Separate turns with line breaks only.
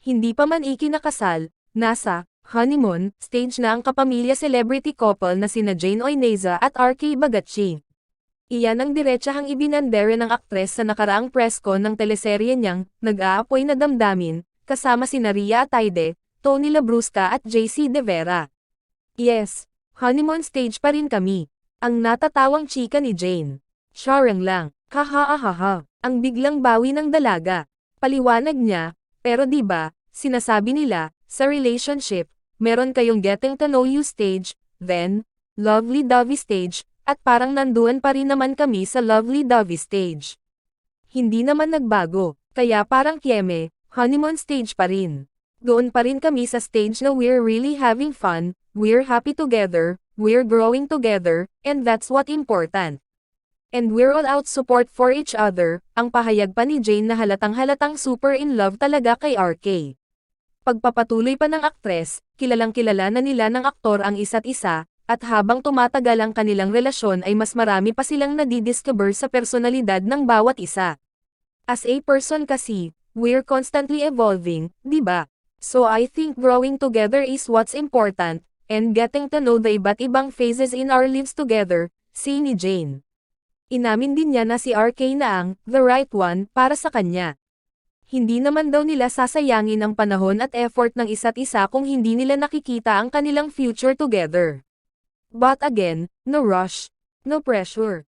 Hindi pa man ikinakasal, nasa honeymoon stage na ang kapamilya celebrity couple na sina Jane Oineza at RK Bagatchi. Iyan ang diretsahang ibinandere ng aktres sa nakaraang press con ng teleserye niyang Nag-aapoy na Damdamin, kasama sina Ria Ataide, Tony Labrusca at JC De Vera. Yes, honeymoon stage pa rin kami. Ang natatawang chika ni Jane. Sharang lang, kaha-ahaha, ang biglang bawi ng dalaga. Paliwanag niya, pero di ba, sinasabi nila, sa relationship, meron kayong getting to know you stage, then, lovely dovey stage, at parang nanduan pa rin naman kami sa lovely dovey stage. Hindi naman nagbago, kaya parang kieme, honeymoon stage pa rin. Doon pa rin kami sa stage na we're really having fun, we're happy together, we're growing together, and that's what important. And we're all out support for each other, ang pahayag pa ni Jane na halatang halatang super in love talaga kay RK. Pagpapatuloy pa ng aktres, kilalang kilala na nila ng aktor ang isa't isa, at habang tumatagal ang kanilang relasyon ay mas marami pa silang nadidiscover sa personalidad ng bawat isa. As a person kasi, we're constantly evolving, di ba? So I think growing together is what's important, and getting to know the iba't ibang phases in our lives together, si ni Jane. Inamin din niya na si RK na ang, the right one, para sa kanya. Hindi naman daw nila sasayangin ang panahon at effort ng isa't isa kung hindi nila nakikita ang kanilang future together. But again, no rush, no pressure.